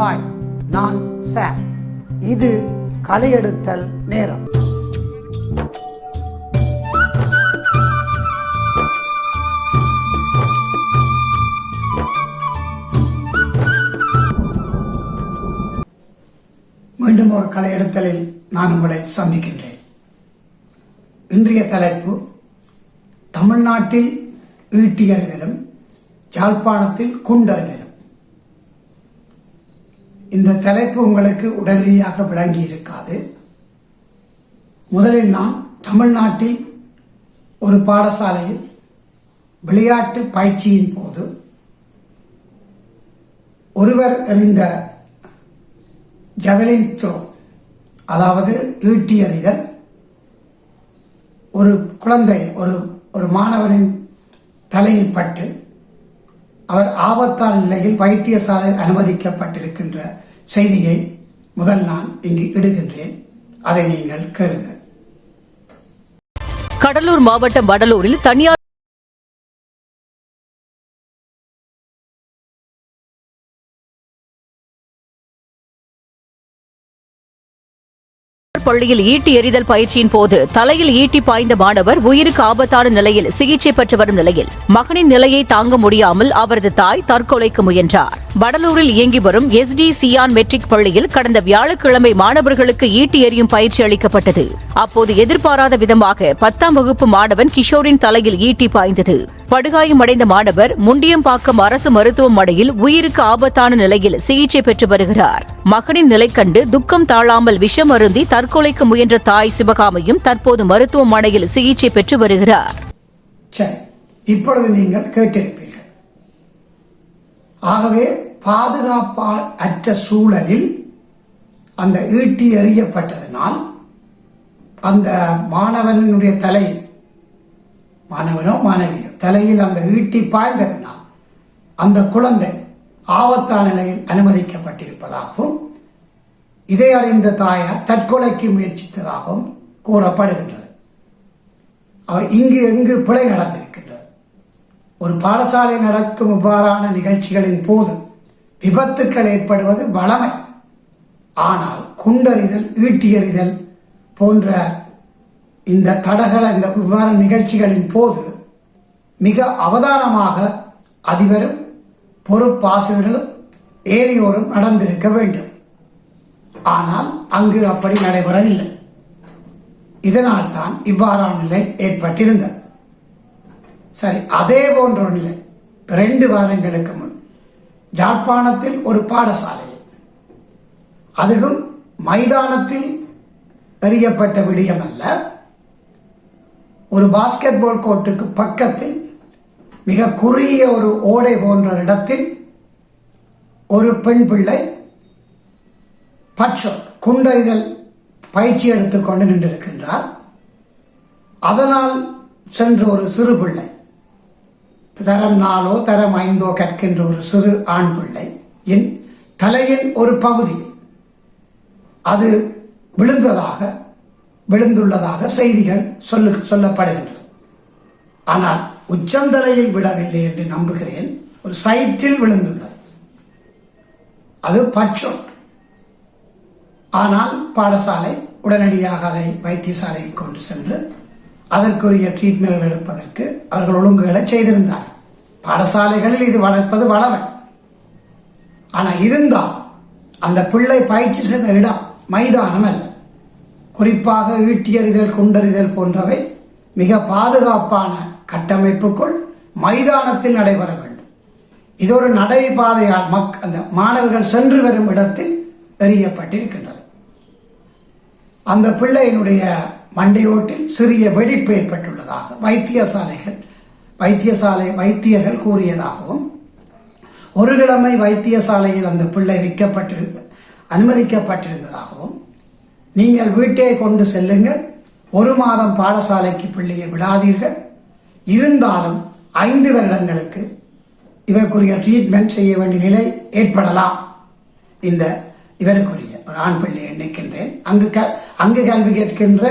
Hi நான் sir. இது கலையெடுத்தல் நேரம். மீண்டும் ஒரு கலையெடுத்தலில் நான் உங்களை சந்திக்கின்றேன். இன்றைய தலைப்பு தமிழ்நாட்டில் ஈட்டியறிதலும் யாழ்ப்பாணத்தில் குண்டறிதலும். இந்த தலைப்பு உங்களுக்கு உடனடியாக விளங்கி இருக்காது முதலில் நான் தமிழ்நாட்டில் ஒரு பாடசாலையில் விளையாட்டு பயிற்சியின் போது ஒருவர் எறிந்த ஜவலின் த்ரோ அதாவது ஈட்டி அறிதல் ஒரு குழந்தை ஒரு ஒரு மாணவனின் தலையில் பட்டு அவர் ஆபத்தான நிலையில் வைத்தியசாலை அனுமதிக்கப்பட்டிருக்கின்ற செய்தியை முதல் நான் இங்கு இடுகின்றேன். அதை நீங்கள் கேளுங்கள். கடலூர் மாவட்டம் வடலூரில் தனியார் பள்ளியில் ஈட்டி எறிதல் பயிற்சியின் போது தலையில் ஈட்டி பாய்ந்த மாணவர் உயிருக்கு ஆபத்தான நிலையில் சிகிச்சை பெற்று வரும் நிலையில் மகனின் நிலையை தாங்க முடியாமல் அவரது தாய் தற்கொலைக்கு முயன்றார். வடலூரில் இயங்கி வரும் எஸ் டி சியான் மெட்ரிக் பள்ளியில் கடந்த வியாழக்கிழமை மாணவர்களுக்கு ஈட்டி எறியும் பயிற்சி அளிக்கப்பட்டது. அப்போது எதிர்பாராத விதமாக பத்தாம் வகுப்பு மாணவன் கிஷோரின் தலையில் ஈட்டி பாய்ந்தது. படுகாயமடைந்த மாணவர் முண்டியம்பாக்கம் அரசு மருத்துவமனையில் உயிருக்கு ஆபத்தான நிலையில் சிகிச்சை பெற்று வருகிறார். மகனின் நிலை கண்டு துக்கம் தாழாமல் விஷம் அருந்தி தற்கொலைக்கு முயன்ற தாய் சிவகாமியும் தற்போது மருத்துவமனையில் சிகிச்சை பெற்று வருகிறார். இப்பொழுது நீங்கள் கேட்டிருப்பீர்கள். ஆகவே பாதுகாப்பால் அற்ற சூழலில் அந்த ஈட்டி எறியப்பட்டதனால் அந்த மாணவனுடைய தலை மாணவனோ மாணவியோ தலையில் அந்த ஈட்டி பாய்ந்ததினால் அந்த குழந்தை ஆபத்தான நிலையில் அனுமதிக்கப்பட்டிருப்பதாகவும் இதை அறிந்த தாயார் தற்கொலைக்கு முயற்சித்ததாகவும் கூறப்படுகின்றது. அவர் இங்கு எங்கு பிழை நடந்திருக்கின்றது. ஒரு பாடசாலை நடக்கும் இவ்வாறான நிகழ்ச்சிகளின் போது விபத்துக்கள் ஏற்படுவது வளமை. ஆனால் குண்டறிதல் ஈட்டியறிதல் போன்ற இந்த தடகள இந்த விவகார நிகழ்ச்சிகளின் போது மிக அவதானமாக அதிபரும் பொறுப்பாசிரியர்களும் ஏரியோரும் நடந்திருக்க வேண்டும். ஆனால் அங்கு அப்படி நடைபெறவில்லை. இதனால் தான் இவ்வாறான நிலை ஏற்பட்டிருந்தது. சரி அதே போன்ற ஒரு நிலை ரெண்டு வாரங்களுக்கு முன். யாழ்ப்பாணத்தில் ஒரு பாடசாலை. அதுவும் மைதானத்தில் எறியப்பட்ட விடயம் அல்ல ஒரு பாஸ்கெட் பால் கோர்ட்டுக்கு பக்கத்தில் மிக குறுகிய ஒரு ஓடை போன்ற இடத்தில் ஒரு பெண் பிள்ளை பச்சோ குண்டறிதல் பயிற்சி எடுத்துக்கொண்டு நின்றிருக்கின்றார். அதனால் சென்ற ஒரு சிறு பிள்ளை. தரம் நாலோ தரம் ஐந்தோ கற்கின்ற ஒரு சிறு ஆண் பிள்ளை. என் தலையின் ஒரு பகுதி. அது விழுந்ததாக விழுந்துள்ளதாக செய்திகள் சொல்லு சொல்லப்படுகின்றன. ஆனால் உச்சந்தலையில் விடவில்லை என்று நம்புகிறேன். ஒரு சைட்டில் விழுந்துள்ளது. அது பட்சம் ஆனால் பாடசாலை உடனடியாக அதை வைத்தியசாலைக்கு கொண்டு சென்று அதற்குரிய ட்ரீட்மெண்ட் எடுப்பதற்கு அவர்கள் ஒழுங்குகளை செய்திருந்தார். பாடசாலைகளில் இது வளர்ப்பது வளமை. ஆனால் இருந்தால் அந்த பிள்ளை பயிற்சி செய்த இடம் மைதானம் அல்ல. குறிப்பாக ஈட்டியறிதல் குண்டறிதல் போன்றவை மிக பாதுகாப்பான கட்டமைப்புக்குள் மைதானத்தில் நடைபெற வேண்டும். இது ஒரு நடைபாதையால் மக் அந்த மாணவர்கள் சென்று வரும் இடத்தில் எறியப்பட்டிருக்கின்றது. அந்த பிள்ளையினுடைய மண்டையோட்டில் சிறிய வெடிப்பு ஏற்பட்டுள்ளதாக வைத்தியசாலைகள் வைத்தியசாலை வைத்தியர்கள் கூறியதாகவும் ஒரு கிழமை வைத்தியசாலையில் அந்த பிள்ளை விற்கப்பட்டிரு அனுமதிக்கப்பட்டிருந்ததாகவும் நீங்கள் வீட்டை கொண்டு செல்லுங்கள் ஒரு மாதம் பாடசாலைக்கு பிள்ளையை விடாதீர்கள் இருந்தாலும் ஐந்து வருடங்களுக்கு இவருக்குரிய ட்ரீட்மெண்ட் செய்ய வேண்டிய நிலை ஏற்படலாம். இந்த இவருக்குரிய ஒரு ஆண் பிள்ளை எண்ணிக்கின்றேன் அங்கு க அங்கு கல்வி கேட்கின்ற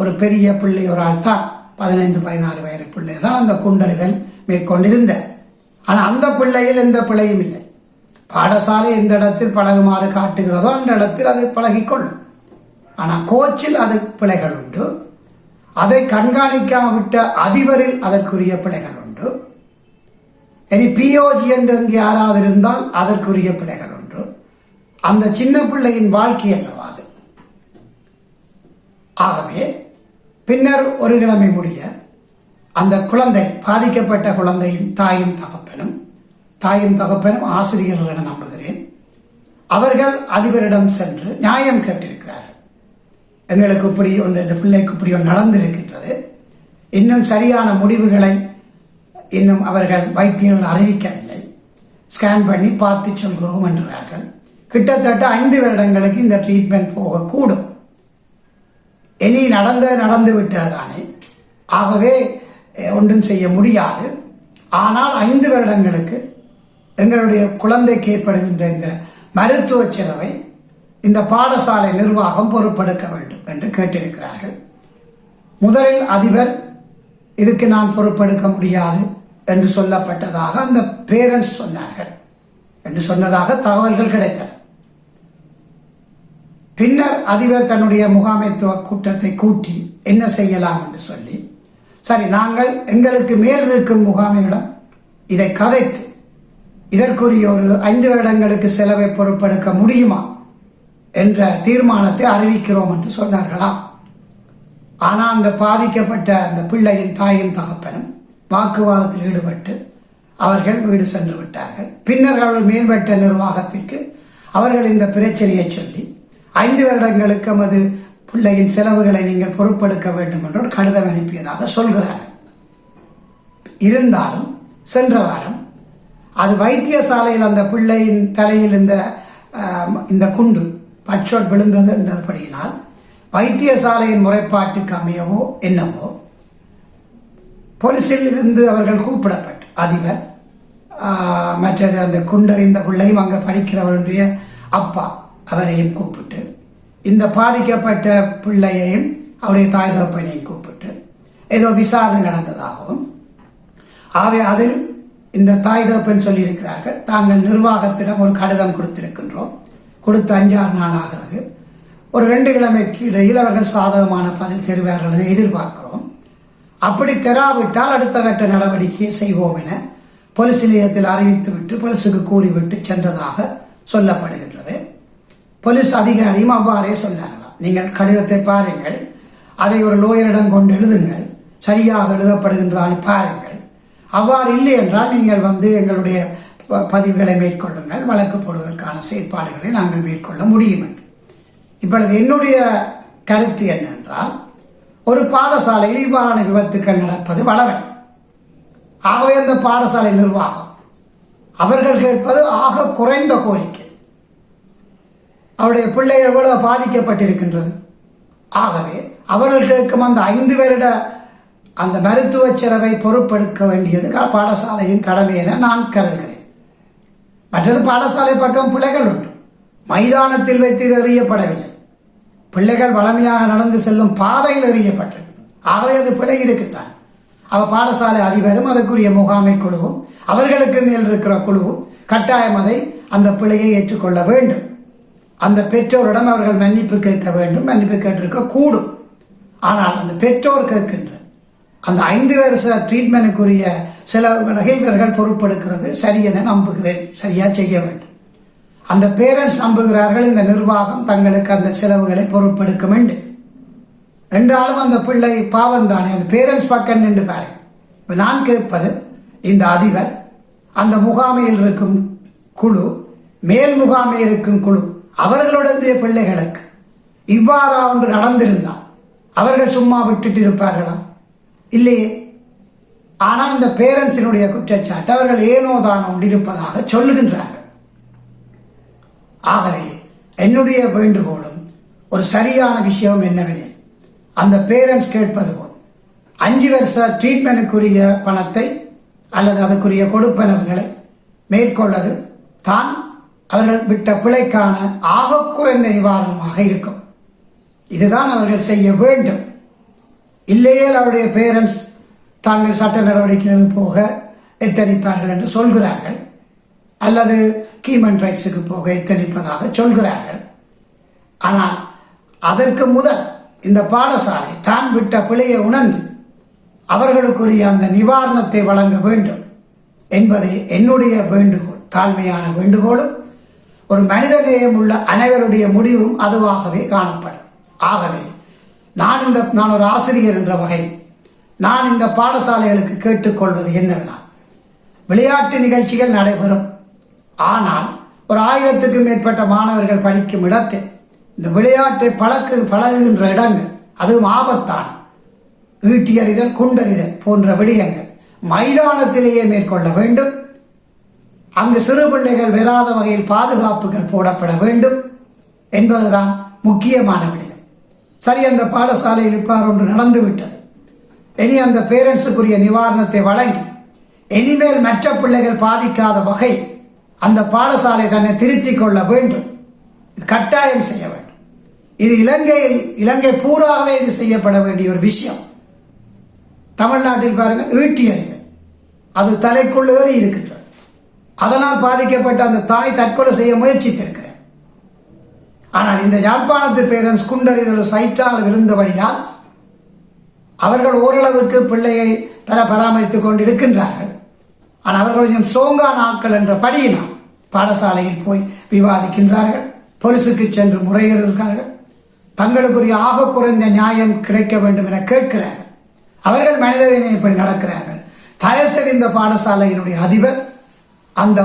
ஒரு பெரிய பிள்ளை ஒரு ஆள் தான் பதினைந்து பதினாறு வயது பிள்ளை தான் அந்த குண்டறிதல் மேற்கொண்டிருந்த. ஆனால் அந்த பிள்ளையில் எந்த பிள்ளையும் இல்லை. பாடசாலை எந்த இடத்தில் பழகுமாறு காட்டுகிறதோ அந்த இடத்தில் அது பழகிக்கொள்ளும். ஆனால் கோச்சில் அது பிழைகள் உண்டு. அதை கண்காணிக்காவிட்ட அதிபரில் அதற்குரிய பிழைகள் உண்டு. இனி பிஓஜி என்று அங்கே யாராவது இருந்தால் அதற்குரிய பிழைகள் உண்டு. அந்த சின்ன பிள்ளையின் வாழ்க்கை அல்லவா அது? ஆகவே பின்னர் ஒரு கிழமை முடிய அந்த குழந்தை பாதிக்கப்பட்ட குழந்தையின் தாயும் தகப்பனும் தாயும் தகப்பனும் ஆசிரியர்கள் என நம்புகிறேன். அவர்கள் அதிபரிடம் சென்று நியாயம் கேட்டிருக்கிறார்கள். எங்களுக்கு இப்படி ஒன்று இந்த பிள்ளைக்கு இப்படி ஒன்று நடந்திருக்கின்றது. இன்னும் சரியான முடிவுகளை இன்னும் அவர்கள் வைத்தியர்கள் அறிவிக்கவில்லை. ஸ்கேன் பண்ணி பார்த்து சொல்கிறோம் என்றார்கள். கிட்டத்தட்ட ஐந்து வருடங்களுக்கு இந்த ட்ரீட்மெண்ட் போகக்கூடும். இனி நடந்த நடந்து விட்டதானே. ஆகவே ஒன்றும் செய்ய முடியாது. ஆனால் ஐந்து வருடங்களுக்கு எங்களுடைய குழந்தைக்கு ஏற்படுகின்ற இந்த மருத்துவ செலவை இந்த பாடசாலை நிர்வாகம் பொறுப்பெடுக்க வேண்டும் என்று கேட்டிருக்கிறார்கள். முதலில் அதிபர் இதுக்கு நான் பொறுப்பெடுக்க முடியாது என்று சொல்லப்பட்டதாக அந்த பேரண்ட்ஸ் சொன்னார்கள் என்று சொன்னதாக தகவல்கள் கிடைத்தன. பின்னர் அதிபர் தன்னுடைய முகாமைத்துவ கூட்டத்தை கூட்டி என்ன செய்யலாம் என்று சொல்லி சரி நாங்கள் எங்களுக்கு மேல் இருக்கும் முகாமையிடம் இதை கதைத்து இதற்குரிய ஒரு ஐந்து வருடங்களுக்கு செலவை பொறுப்பெடுக்க முடியுமா? என்ற தீர்மானத்தை அறிவிக்கிறோம் என்று சொன்னார்களாம் ஆனால் அந்த பாதிக்கப்பட்ட அந்த பிள்ளையின் தாயும் தகப்பனும் வாக்குவாதத்தில் ஈடுபட்டு அவர்கள் வீடு சென்று விட்டார்கள். பின்னர் அவர்கள் மேல்வட்ட நிர்வாகத்திற்கு அவர்கள் இந்த பிரச்சனையை சொல்லி ஐந்து வருடங்களுக்கு அது பிள்ளையின் செலவுகளை நீங்கள் பொறுப்பெடுக்க வேண்டும் என்று கடிதம் அனுப்பியதாக சொல்கிறார்கள் இருந்தாலும் சென்ற வாரம் அது வைத்தியசாலையில் அந்த பிள்ளையின் தலையில் இந்த இந்த குண்டு பச்சோட் விழுந்தது என்றபடியினால் வைத்தியசாலையின் முறைப்பாட்டுக்கு அமையவோ என்னவோ போலீஸில் இருந்து அவர்கள் கூப்பிடப்பட்டு அதிபர் மற்றது அந்த குண்டறிந்த பிள்ளையும் அங்கே படிக்கிறவருடைய அப்பா அவரையும் கூப்பிட்டு இந்த பாதிக்கப்பட்ட பிள்ளையையும் அவருடைய தாய் தகப்பனையும் கூப்பிட்டு ஏதோ விசாரணை நடந்ததாகவும் ஆகவே அதில் இந்த தாய் தகப்பன் சொல்லியிருக்கிறார்கள் தாங்கள் நிர்வாகத்திடம் ஒரு கடிதம் கொடுத்திருக்கின்றோம். கொடுத்து அஞ்சாறு நாள் ஆகிறது ஒரு ரெண்டு கிழமைக்கு இடையில் அவர்கள் சாதகமான பதில் தருவார்கள் என எதிர்பார்க்கிறோம். அப்படி தெராவிட்டால் அடுத்த கட்ட நடவடிக்கையை செய்வோம் என போலீஸ் நிலையத்தில் அறிவித்துவிட்டு போலீஸுக்கு கூறிவிட்டு சென்றதாக சொல்லப்படுகின்றது. போலீஸ் அதிகாரியும் அவ்வாறே சொன்னார்களாம். நீங்கள் கடிதத்தை பாருங்கள். அதை ஒரு லோயரிடம் கொண்டு எழுதுங்கள். சரியாக எழுதப்படுகின்றால் பாருங்கள். அவ்வாறு இல்லை என்றால் நீங்கள் வந்து எங்களுடைய பதிவுகளை மேற்கொள்ளுங்கள். வழக்கு போடுவதற்கான செயற்பாடுகளை நாங்கள் மேற்கொள்ள முடியும் என்று. இப்பொழுது என்னுடைய கருத்து என்னென்றால் ஒரு பாடசாலையில் இவ்வாறான விபத்துக்கள் நடப்பது வளமை ஆகவே அந்த பாடசாலை நிர்வாகம் அவர்கள் கேட்பது ஆக குறைந்த கோரிக்கை. அவருடைய பிள்ளைகள் எவ்வளவு பாதிக்கப்பட்டிருக்கின்றது? ஆகவே அவர்கள் கேட்கும் அந்த ஐந்து வருட அந்த மருத்துவ செலவை பொறுப்பெடுக்க வேண்டியது பாடசாலையின் கடமை என நான் கருதுகிறேன். மற்றது பாடசாலை பக்கம் பிள்ளைகள் உண்டு. மைதானத்தில் வைத்து எறியப்படவில்லை பிள்ளைகள் வளமையாக நடந்து செல்லும் பாதையில் எறியப்பட்டது ஆகவே அது பிழை இருக்குத்தான். அவ பாடசாலை அதிபரும் அதற்குரிய முகாமை குழுவும் அவர்களுக்கு மேல் இருக்கிற குழுவும் கட்டாயம் அதை அந்த பிழையை ஏற்றுக்கொள்ள வேண்டும். அந்த பெற்றோரிடம் அவர்கள் மன்னிப்பு கேட்க வேண்டும் மன்னிப்பு கேட்டிருக்க கூடும். ஆனால் அந்த பெற்றோர் கேட்கின்ற அந்த ஐந்து வருஷ ட்ரீட்மெண்ட்டுக்குரிய செலவுகளை இவர்கள் பொறுப்பெடுக்கிறது சரியென நம்புகிறேன். சரியாக செய்ய வேண்டும். அந்த பேரண்ட்ஸ் நம்புகிறார்கள். இந்த நிர்வாகம் தங்களுக்கு அந்த செலவுகளை பொறுப்பெடுக்க வேண்டும் என்றாலும் அந்த பிள்ளை பாவம் தானே. அந்த பேரண்ட்ஸ் பக்கம் நின்று பாரு. இப்போ நான் கேட்பது இந்த அதிபர் அந்த முகாமையில் இருக்கும் குழு மேல் முகாமையில் இருக்கும் குழு அவர்களுடைய பிள்ளைகளுக்கு இவ்வாறா ஒன்று நடந்திருந்தால் அவர்கள் சும்மா விட்டுட்டு இருப்பார்களா? இல்லையே. ஆனால் இந்த பேரண்ட்ஸினுடைய குற்றச்சாட்டு அவர்கள் ஏனோ தானோ இருப்பதாக சொல்லுகின்றார்கள். ஆகவே என்னுடைய வேண்டுகோளும் ஒரு சரியான விஷயம் என்னவெனில் அந்த பேரண்ட்ஸ் கேட்பது போல் அஞ்சு வருஷ ட்ரீட்மெண்ட்டுக்குரிய பணத்தை அல்லது அதுக்குரிய கொடுப்பனவுகளை மேற்கொள்ளது தான் அவர்கள் விட்ட பிழைக்கான ஆக குறைந்த நிவாரணமாக இருக்கும். இதுதான் அவர்கள் செய்ய வேண்டும். இல்லையே அவருடைய பேரண்ட்ஸ் தாங்கள் சட்ட நடவடிக்கைகளுக்கு போக எத்தனிப்பார்கள் என்று சொல்கிறார்கள். அல்லது ஹியூமன் ரைட்ஸுக்கு போக எத்தனிப்பதாக சொல்கிறார்கள். ஆனால் அதற்கு முதல் இந்த பாடசாலை தான் விட்ட பிழையை உணர்ந்து அவர்களுக்குரிய அந்த நிவாரணத்தை வழங்க வேண்டும் என்பது என்னுடைய வேண்டுகோள் தாழ்மையான வேண்டுகோளும் ஒரு மனிதநேயம் உள்ள அனைவருடைய முடிவும் அதுவாகவே காணப்படும். ஆகவே நான் இந்த நான் ஒரு ஆசிரியர் என்ற வகையில் நான் இந்த பாடசாலைகளுக்கு கேட்டுக்கொள்வது என்னவென்றால் விளையாட்டு நிகழ்ச்சிகள் நடைபெறும். ஆனால் ஒரு ஆயிரத்துக்கும் மேற்பட்ட மாணவர்கள் படிக்கும் இடத்தில் இந்த விளையாட்டை பழக்கு பழகுகின்ற இடங்கள் அதுவும் ஆபத்தான். ஈட்டியறிதல் குண்டறிதல் போன்ற விடயங்கள் மைதானத்திலேயே மேற்கொள்ள வேண்டும். அங்கு சிறு பிள்ளைகள் வராத வகையில் பாதுகாப்புகள் போடப்பட வேண்டும் என்பதுதான் முக்கியமான விடயம். சரி அந்த பாடசாலையில் இப்பார் ஒன்று நடந்துவிட்டது. இனி அந்த பேரண்ட்ஸுக்குரிய நிவாரணத்தை வழங்கி இனிமேல் மற்ற பிள்ளைகள் பாதிக்காத வகை அந்த பாடசாலை தன்னை திருத்திக் கொள்ள வேண்டும். இது கட்டாயம் செய்ய வேண்டும். இது இலங்கையில் இலங்கை பூராவே இது செய்யப்பட வேண்டிய ஒரு விஷயம். தமிழ்நாட்டில் பாருங்கள் ஈட்டியறிதல் அது தலைக்குள் ஏறி இருக்கின்றது. அதனால் பாதிக்கப்பட்ட அந்த தாய் தற்கொலை செய்ய முயற்சித்திருக்கிறார் ஆனால் இந்த யாழ்ப்பாணத்து பேரன்ஸ் குண்டறிதல் சைற்றால் விழுந்தபடியால் அவர்கள் ஓரளவுக்கு பிள்ளையை பல பராமரித்துக் கொண்டிருக்கின்றார்கள். ஆனால் அவர்கள் கொஞ்சம் சோங்கா நாட்கள் என்ற படியினால் பாடசாலையில் போய் விவாதிக்கின்றார்கள். பொலிசுக்கு சென்று முறையிடுகிறார்கள் தங்களுக்குரிய ஆக குறைந்த நியாயம் கிடைக்க வேண்டும் என கேட்கிறார்கள் அவர்கள் மனிதரினை இப்படி நடக்கிறார்கள். தயசர் பாடசாலையினுடைய அதிபர் அந்த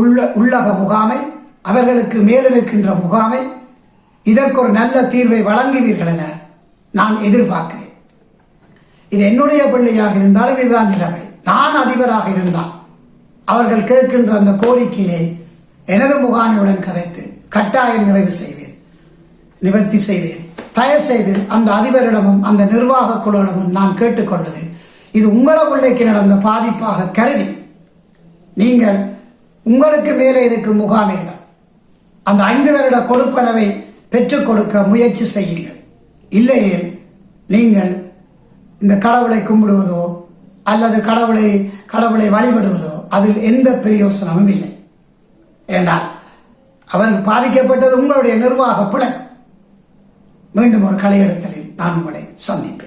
உள்ள உள்ளக முகாமை அவர்களுக்கு மேலிருக்கின்ற முகாமை இதற்கு ஒரு நல்ல தீர்வை வழங்குவீர்கள் என நான் எதிர்பார்க்கிறேன். இது என்னுடைய பிள்ளையாக இருந்தாலும் இதுதான் நிலைமை. நான் அதிபராக இருந்தால் அவர்கள் கேட்கின்ற அந்த கோரிக்கையை எனது முகாமியுடன் கதைத்து கட்டாயம் நிறைவு செய்வேன் நிவர்த்தி செய்வேன். தயவு செய்து அந்த அதிபரிடமும் அந்த நிர்வாக குழுவிடமும் நான் கேட்டுக்கொண்டது இது உங்கள பிள்ளைக்கு நடந்த பாதிப்பாக கருதி நீங்கள் உங்களுக்கு மேலே இருக்கும் முகாமியிடம் அந்த ஐந்து வருட கொடுப்பனவை பெற்றுக் கொடுக்க முயற்சி செய்யுங்கள். இல்லையே நீங்கள் இந்த கடவுளை கும்பிடுவதோ அல்லது கடவுளை கடவுளை வழிபடுவதோ அதில் எந்த பிரயோசனமும் இல்லை. ஏண்டா அவர் பாதிக்கப்பட்டது உங்களுடைய நிர்வாக பிழை. மீண்டும் ஒரு கலையிடத்தில் நான் உங்களை சந்திப்பேன்.